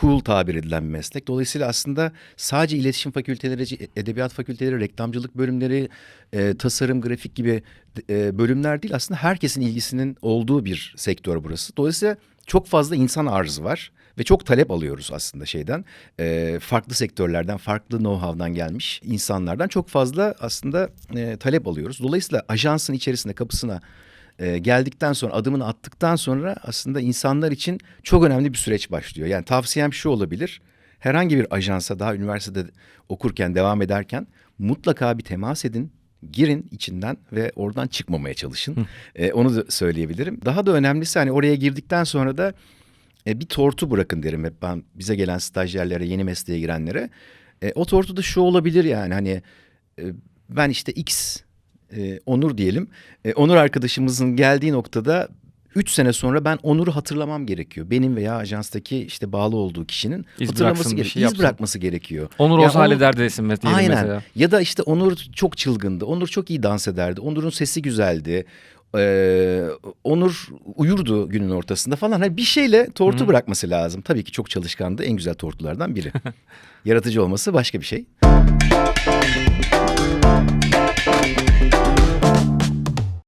cool tabir edilen bir meslek. Dolayısıyla aslında sadece iletişim fakülteleri, edebiyat fakülteleri, reklamcılık bölümleri, e, tasarım, grafik gibi e, bölümler değil. Aslında herkesin ilgisinin olduğu bir sektör burası. Dolayısıyla çok fazla insan arzı var ve çok talep alıyoruz aslında şeyden. E, farklı sektörlerden, farklı know-how'dan gelmiş insanlardan çok fazla aslında e, talep alıyoruz. Dolayısıyla ajansın içerisinde kapısına e, geldikten sonra adımını attıktan sonra aslında insanlar için çok önemli bir süreç başlıyor. Yani tavsiyem şu olabilir. Herhangi bir ajansa daha üniversitede okurken devam ederken mutlaka bir temas edin. Girin içinden ve oradan çıkmamaya çalışın. E, onu da söyleyebilirim. Daha da önemlisi hani oraya girdikten sonra da e, bir tortu bırakın derim hep ben bize gelen stajyerlere, yeni mesleğe girenlere. E, o tortu da şu olabilir yani hani e, ben işte X e, Onur diyelim. E, Onur arkadaşımızın geldiği noktada 3 sene sonra ben Onur'u hatırlamam gerekiyor. Benim veya ajanstaki işte bağlı olduğu kişinin İz hatırlaması gerekiyor. şey İz bırakması gerekiyor. Onur Ya olsa Onur- halleder desin mes- diyelim Aynen. mesela. Ya da işte Onur çok çılgındı. Onur çok iyi dans ederdi. Onur'un sesi güzeldi. Ee, Onur uyurdu günün ortasında falan. Hani bir şeyle tortu Hı hı. bırakması lazım. Tabii ki çok çalışkandı. En güzel tortulardan biri. Yaratıcı olması başka bir şey.